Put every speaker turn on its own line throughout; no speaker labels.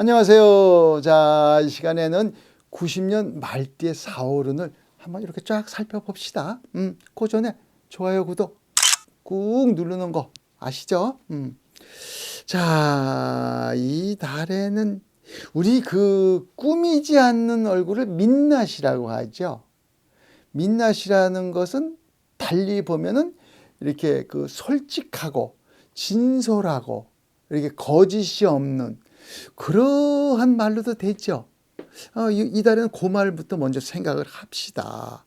안녕하세요. 자, 이 시간에는 90년 말띠의 4월운을 한번 이렇게 쫙 살펴봅시다. 음, 그 전에 좋아요, 구독 꾹 누르는 거 아시죠? 음. 자, 이 달에는 우리 그 꾸미지 않는 얼굴을 민낯이라고 하죠. 민낯이라는 것은 달리 보면은 이렇게 그 솔직하고 진솔하고 이렇게 거짓이 없는 그러한 말로도 되죠. 어, 이, 이 달에는 그 말부터 먼저 생각을 합시다.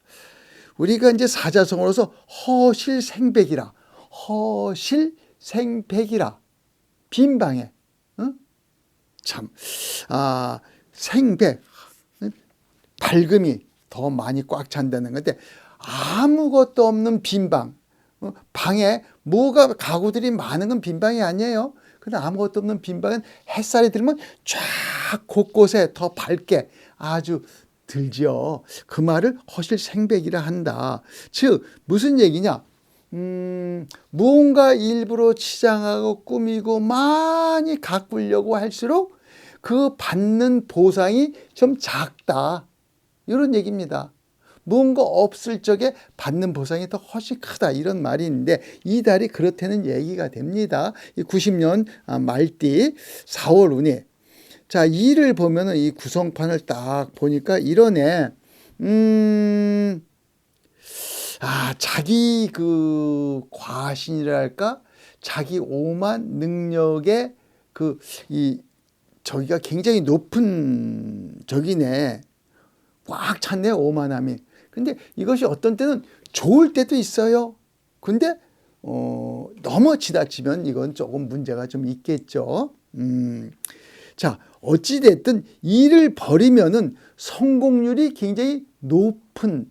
우리가 이제 사자성어로서 허실생백이라 허실생백이라 빈방에 어? 참 아, 생백 밝음이 더 많이 꽉 찬다는 건데 아무것도 없는 빈방 어, 방에 뭐가 가구들이 많은 건 빈방이 아니에요. 근데 아무것도 없는 빈방은 햇살이 들면 쫙 곳곳에 더 밝게 아주 들지요. 그 말을 허실 생백이라 한다. 즉 무슨 얘기냐? 음, 무언가 일부러 치장하고 꾸미고 많이 가꾸려고 할수록 그 받는 보상이 좀 작다. 이런 얘기입니다. 무언가 없을 적에 받는 보상이 더 훨씬 크다 이런 말이 있는데 이 달이 그렇다는 얘기가 됩니다. 이 90년 말띠 4월 운이 자 이를 보면은 이 구성판을 딱 보니까 이러네. 음. 아, 자기 그 과신이랄까? 자기 오만 능력의 그 이 저기가 굉장히 높은 적이네. 꽉 찼네, 오만함이. 근데 이것이 어떤 때는 좋을 때도 있어요. 근데 어, 너무 지나치면 이건 조금 문제가 좀 있겠죠. 음. 자, 어찌됐든 일을 벌이면은 성공률이 굉장히 높은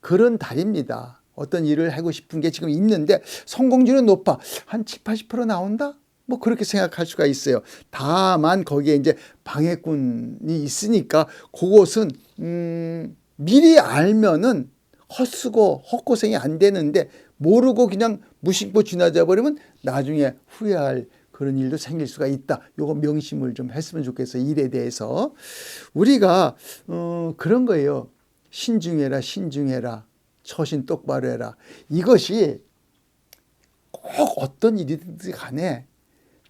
그런 달입니다. 어떤 일을 하고 싶은 게 지금 있는데 성공률은 높아. 한 7, 80% 나온다? 뭐 그렇게 생각할 수가 있어요. 다만 거기에 이제 방해꾼이 있으니까 그것은 음 미리 알면은 헛쓰고 헛고생이 안 되는데 모르고 그냥 무심코 지나져 버리면 나중에 후회할 그런 일도 생길 수가 있다. 요거 명심을 좀 했으면 좋겠어요. 일에 대해서. 우리가 어 그런 거예요. 신중해라 신중해라. 처신 똑바로 해라. 이것이 꼭 어떤 일이든지 간에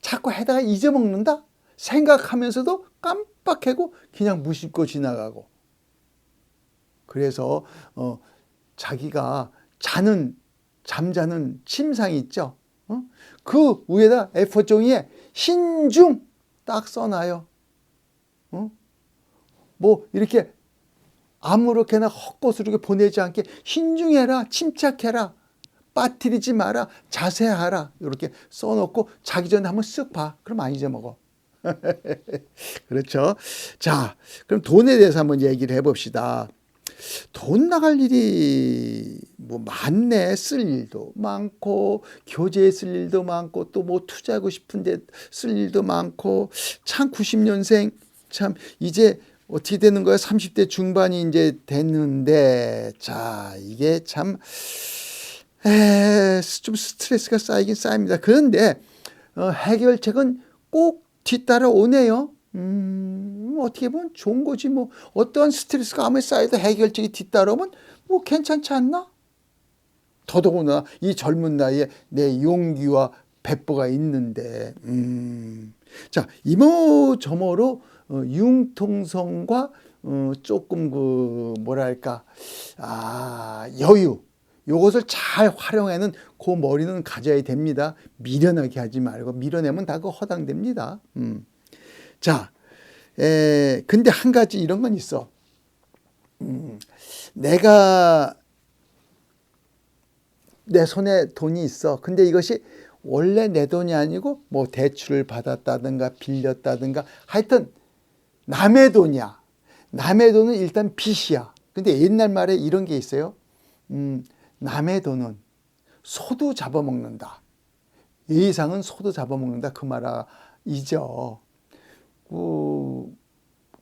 자꾸 해다가 잊어먹는다? 생각하면서도 깜빡하고 그냥 무심코 지나가고. 그래서 어, 자기가 자는 잠자는 침상이 있죠. 어? 그 위에다 F4 종이에 신중 딱 써놔요. 어? 뭐 이렇게 아무렇게나 헛것으로 보내지 않게 신중해라, 침착해라, 빠뜨리지 마라, 자세하라 이렇게 써놓고 자기 전에 한번 쓱 봐. 그럼 안 잊어먹어. 그렇죠. 자, 그럼 돈에 대해서 한번 얘기를 해봅시다. 돈 나갈 일이 뭐 많네. 쓸 일도 많고, 교재에 쓸 일도 많고, 또 뭐 투자하고 싶은데 쓸 일도 많고, 참 90년생, 참 이제 어떻게 되는 거야? 30대 중반이 이제 됐는데, 자, 이게 참, 에, 좀 스트레스가 쌓이긴 쌓입니다. 그런데, 어, 해결책은 꼭 뒤따라 오네요. 음, 어떻게 보면 좋은 거지. 뭐, 어떠한 스트레스가 아무리 쌓여도 해결책이 뒤따라오면 뭐 괜찮지 않나? 더더구나 이 젊은 나이에 내 용기와 배포가 있는데, 음. 자, 이모저모로 어, 융통성과 어, 조금 그 뭐랄까 아 여유 요것을 잘 활용하는 그 머리는 가져야 됩니다. 미련하게 하지 말고 밀어내면 다 그 허당됩니다. 음. 자, 에, 근데 한 가지 이런 건 있어. 음, 내가 내 손에 돈이 있어. 근데 이것이 원래 내 돈이 아니고 뭐 대출을 받았다든가 빌렸다든가 하여튼 남의 돈이야. 남의 돈은 일단 빚이야. 근데 옛날 말에 이런 게 있어요. 음, 남의 돈은 소도 잡아먹는다. 예상은 소도 잡아먹는다. 그 말이죠. 그,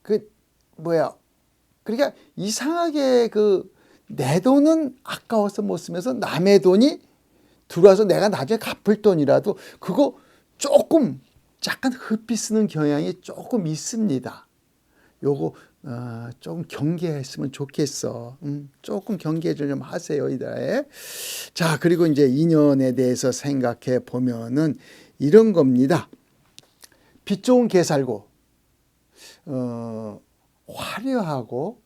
그, 뭐야. 그러니까 이상하게 그 내 돈은 아까워서 못 쓰면서 남의 돈이 들어와서 내가 나중에 갚을 돈이라도 그거 조금 약간 흡비 쓰는 경향이 조금 있습니다. 요거 어, 조금 경계했으면 좋겠어. 음, 조금 경계 좀 하세요 이달에. 자 그리고 이제 인연에 대해서 생각해 보면은 이런 겁니다. 빛 좋은 개 살고 어, 화려하고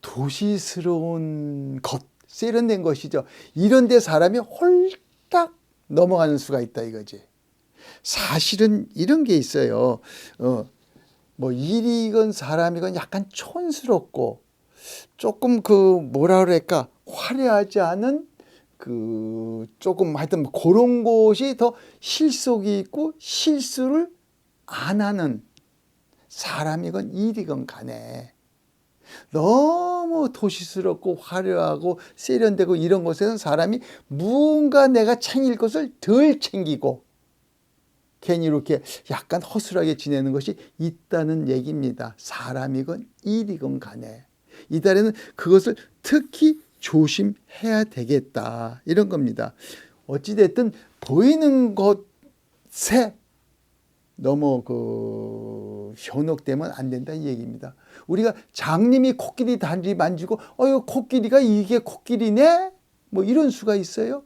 도시스러운 것 세련된 것이죠. 이런데 사람이 홀딱 넘어가는 수가 있다 이거지. 사실은 이런 게 있어요. 어, 뭐 일이건 사람이건 약간 촌스럽고 조금 그 뭐라 그럴까 화려하지 않은 그 조금 하여튼 그런 곳이 더 실속이 있고 실수를 안 하는 사람이건 일이건 간에 너무 도시스럽고 화려하고 세련되고 이런 곳에는 사람이 무언가 내가 챙길 것을 덜 챙기고 괜히 이렇게 약간 허술하게 지내는 것이 있다는 얘기입니다. 사람이건 일이건 간에. 이달에는 그것을 특히 조심해야 되겠다. 이런 겁니다. 어찌됐든 보이는 것에 너무 그 현혹되면 안 된다는 얘기입니다. 우리가 장님이 코끼리 다리 만지고 어유 코끼리가 이게 코끼리네? 뭐 이런 수가 있어요.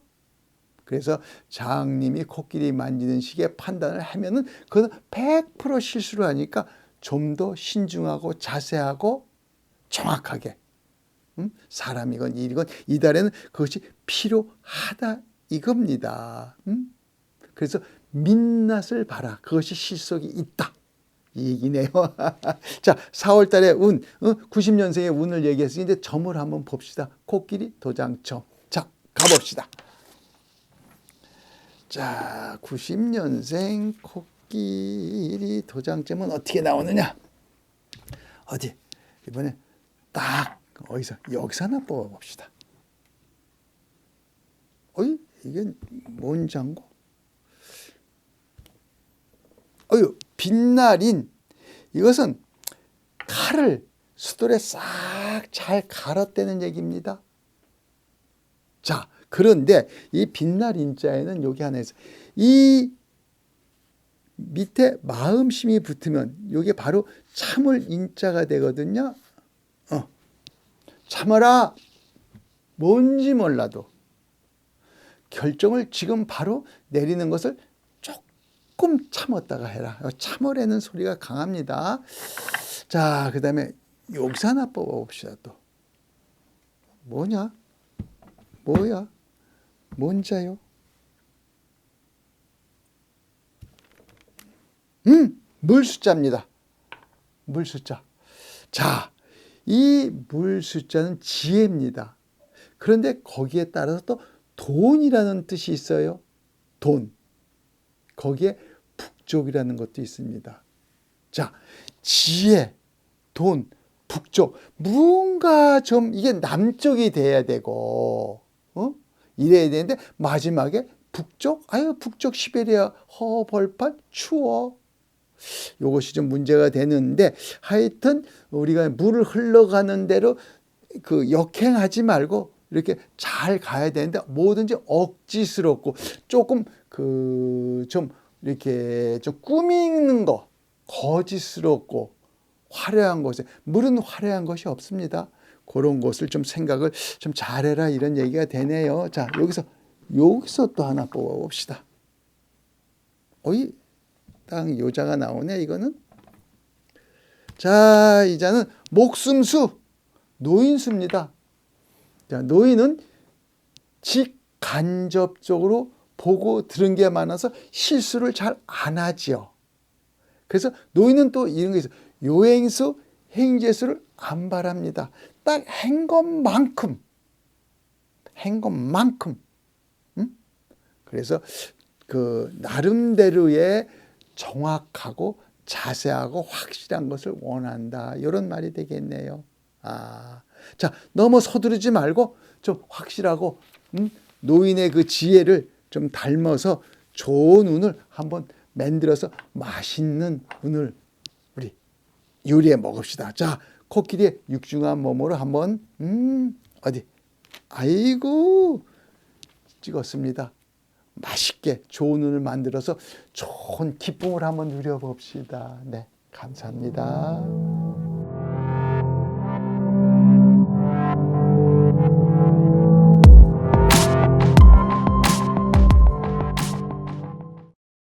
그래서 장님이 코끼리 만지는 식의 판단을 하면은 그건 100% 실수를 하니까 좀 더 신중하고 자세하고 정확하게 음? 사람이건 일이건 이달에는 그것이 필요하다 이겁니다. 음? 그래서 민낯을 봐라. 그것이 실속이 있다. 이 얘기네요. 자, 4월 달에 운, 어? 90년생의 운을 얘기했으니 이제 점을 한번 봅시다. 코끼리 도장점. 자, 가봅시다. 자, 90년생 코끼리 도장점은 어떻게 나오느냐? 어디? 이번에 딱 어디서 여기서 하나 뽑아 봅시다. 어이? 이게 뭔 장고? 어유 빛날인 이것은 칼을 수돌에 싹 잘 갈았다는 얘기입니다. 자, 그런데 이 빛날 인자에는 여기 하나 있어. 이 밑에 마음심이 붙으면 이게 바로 참을 인자가 되거든요. 어. 참아라. 뭔지 몰라도 결정을 지금 바로 내리는 것을 조금 참았다가 해라. 참으라는 소리가 강합니다. 자, 그 다음에 여기서 하나 뽑아봅시다, 또. 뭐냐? 뭐야? 뭔 자요? 음, 물 숫자입니다. 물 숫자. 자, 이 물 숫자는 지혜입니다. 그런데 거기에 따라서 또 돈이라는 뜻이 있어요. 돈. 거기에 북쪽이라는 것도 있습니다. 자, 지혜, 돈, 북쪽. 무언가 좀 이게 남쪽이 돼야 되고, 어? 이래야 되는데 마지막에 북쪽? 아유, 북쪽 시베리아 허벌판 추워. 요것이 좀 문제가 되는데 하여튼 우리가 물을 흘러가는 대로 그 역행하지 말고 이렇게 잘 가야 되는데 뭐든지 억지스럽고 조금 그좀 이렇게 좀 꾸미는 거 거짓스럽고 화려한 곳에 물은 화려한 것이 없습니다. 그런 것을 좀 생각을 좀 잘해라 이런 얘기가 되네요. 자 여기서 여기서 또 하나 뽑아봅시다. 어이 딱 요자가 나오네 이거는. 자 이자는 목숨수 노인수입니다. 자, 노인은 직간접적으로 보고 들은 게 많아서 실수를 잘 안 하지요. 그래서 노인은 또 이런 게 있어요. 요행수, 행제수를 안 바랍니다. 딱 한 것만큼, 한 것만큼. 음? 그래서 그 나름대로의 정확하고 자세하고 확실한 것을 원한다. 이런 말이 되겠네요. 아, 자 너무 서두르지 말고 좀 확실하고 음? 노인의 그 지혜를 좀 닮아서 좋은 운을 한번 만들어서 맛있는 운을 우리 요리해 먹읍시다. 자, 코끼리의 육중한 몸으로 한번 음 어디 아이고 찍었습니다. 맛있게 좋은 눈을 만들어서 좋은 기쁨을 한번 누려봅시다. 네, 감사합니다.